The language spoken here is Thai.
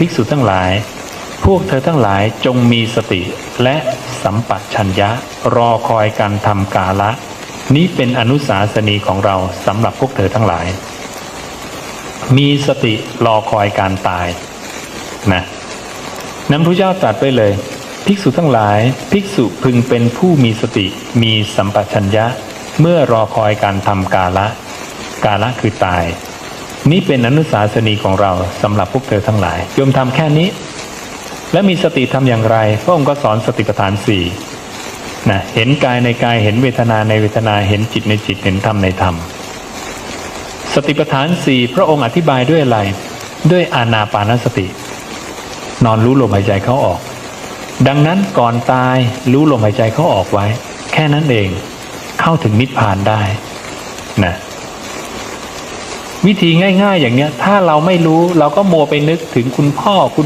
ภิกษุทั้งหลาย พวกเธอทั้งหลายจงมีสติและสัมปชัญญะรอคอยการทำกาละ นี้เป็นอนุสาสนีของเราสำหรับพวกเธอทั้งหลาย มีสติรอคอยการตายนะนั้นพระเจ้าตรัสไปเลย ภิกษุทั้งหลาย ภิกษุพึงเป็นผู้มีสติมีสัมปชัญญะ เมื่อรอคอยการทำกาละ กาละคือตาย นี้เป็นอนุสาสนีของเราสำหรับพวกเธอทั้งหลายโยมทำแค่นี้ และมีสติทำอย่างไร พระองค์ก็สอนสติปัฏฐานสี่นะเห็นกายในกายเห็นเวทนาในเวทนาเห็นจิตในจิตเห็นธรรมในธรรม สติปัฏฐานสี่พระองค์อธิบายด้วยอะไร ด้วยอานาปานสติ นอนรู้ลมหายใจเข้าออก ดังนั้นก่อนตายรู้ลมหายใจเข้าออกไว้ แค่นั้นเองเข้าถึงนิพพานได้นะ วิธีง่าย ๆ อย่างเนี้ย ถ้าเราไม่รู้เราก็มัวไปนึกถึงคุณพ่อคุณ